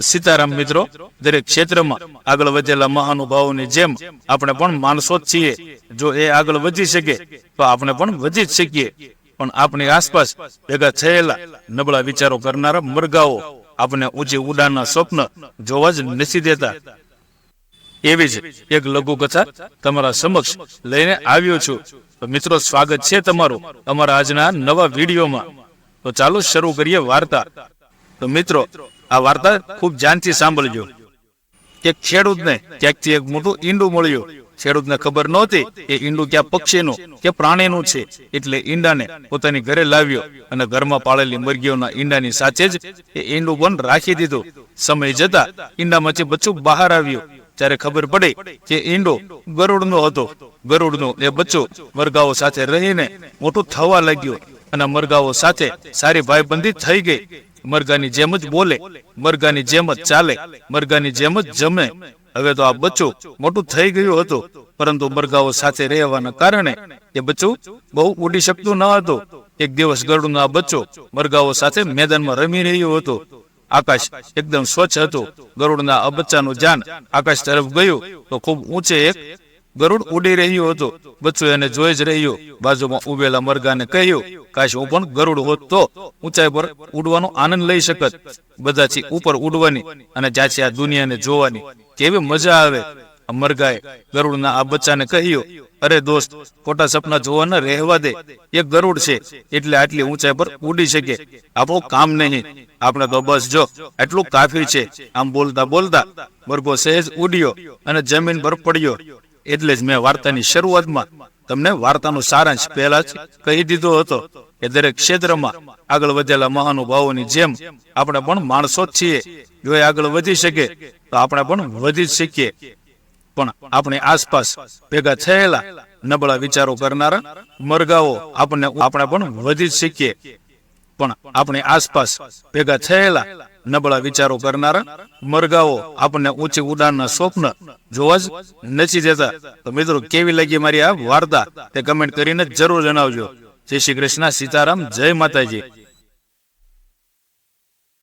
સીતારામ મિત્રો, દરેક ક્ષેત્રમાં આગળ વધેલા મહાનુભાવોની જેમ આપણે પણ માણસો જ છીએ. જો એ આગળ વધી શકે, તો આપણે પણ વધી જ શકીએ. પણ આપણી આસપાસ ભેગા થયેલા નબળા વિચારો કરનારા મરગાઓ આપણે ઊંચી ઉડાનના સ્વપ્ન જોવા જ નથી દેતા. એવી જ એક લઘુ કથા તમારા સમક્ષ લઈને આવ્યો છું. તો મિત્રો, સ્વાગત છે તમારું અમારા આજના નવા વિડીયોમાં. તો ચાલો શરૂ કરીએ વાર્તા. તો મિત્રો, આ વાર્તા ખૂબ ધ્યાનથી સાંભળજો. એક ખેડૂતને ક્યાંકથી એક મોટું ઈંડું મળ્યું? ખેડૂતને ખબર નહોતી કે ઈંડું ક્યાં પક્ષીનું, કે પ્રાણીનું છે. એટલે ઈંડાને પોતાની ઘરે લાવ્યો અને ઘરમાં પાળેલી મરઘીઓના ઈંડાની સાથે જ એ ઈંડું પણ રાખી દીધું. સમય જતા ઈંડામાંથી બચ્ચું બહાર આવ્યું. ત્યારે ખબર પડી કે ઈંડો ગરુડનો હતો. ગરુડનો એ બચ્ચો મરઘાઓ સાથે રહીને મોટું થવા લાગ્યું અને મરઘાઓ સાથે સારી ભાઈબંધી થઈ ગઈ. મરઘાની જેમ જ બોલે, મરઘાની જેમ જ ચાલે, મરઘાની જેમ જ જમે. હવે તો આ બચ્ચું મોટું થઈ ગયું હતું, પરંતુ મરઘાઓ સાથે રહેવાના કારણે એ બચ્ચું બહુ ઉડી શકતું ન હતું. એક દિવસ ગરુડનો આ બચ્ચો મરઘાઓ સાથે મેદાનમાં રમી રહ્યું હતું. આકાશ એકદમ સ્વચ્છ હતું. ગરુડના આ બચ્ચાનું જાન આકાશ તરફ ગયું તો ખૂબ ઊંચે એક ગરુડ ઉડી રહ્યો હતો. બચ્ચો એને જોઈ જ રહ્યો. બાજુમાં ઉભેલા મરઘાને કહ્યું, કાશ હું પણ ગરુડ હોત તો ઊંચાઈ પર ઉડવાનો આનંદ લઈ શકત. બધાથી ઉપર ઉડવાની અને જ્યાંથી આ દુનિયાને જોવાની કેવી મજા આવે. મરઘાએ ગરુડના આ બચ્ચાને કહ્યું, અરે દોસ્ત, ખોટા સપના જોવાના રહેવા દે. એક ગરુડ છે, એટલે આટલી ઊંચાઈ પર ઉડી શકે. આપણું કામ નહીં. આપણે તો બસ જો એટલું કાફી છે. આમ બોલતા બોલતા મરઘો સહેજ ઉડ્યો અને જમીન પર પડ્યો. એટલે જ મેં વાર્તાની શરૂઆતમાં તમને વાર્તાનો સારાંશ પહેલા જ કહી દીધો હતો કે દરેક ક્ષેત્રમાં આગળ વધેલા મહાનુભાવોની જેમ આપણે પણ માણસો જ છીએ. જો એ આગળ વધી શકે, તો આપણે પણ વધી જ શકીએ. પણ આપણી આસપાસ ભેગા થયેલા નબળા વિચારો કરનારા મરગાઓ આપણને આપણે પણ વધી જ શકીએ. પણ આપણી આસપાસ ભેગા થયેલા નબળા વિચારો કરનારા મરગાઓ આપણને ઊંચી ઉડાનના સ્વપ્ન જોવા જ નથી દેતા. તો મિત્રો, કેવી લાગી મારી આ વાર્તા? તે કમેન્ટ કરીને જરૂર જણાવજો. જય શ્રી કૃષ્ણ, સીતારામ, જય માતાજી.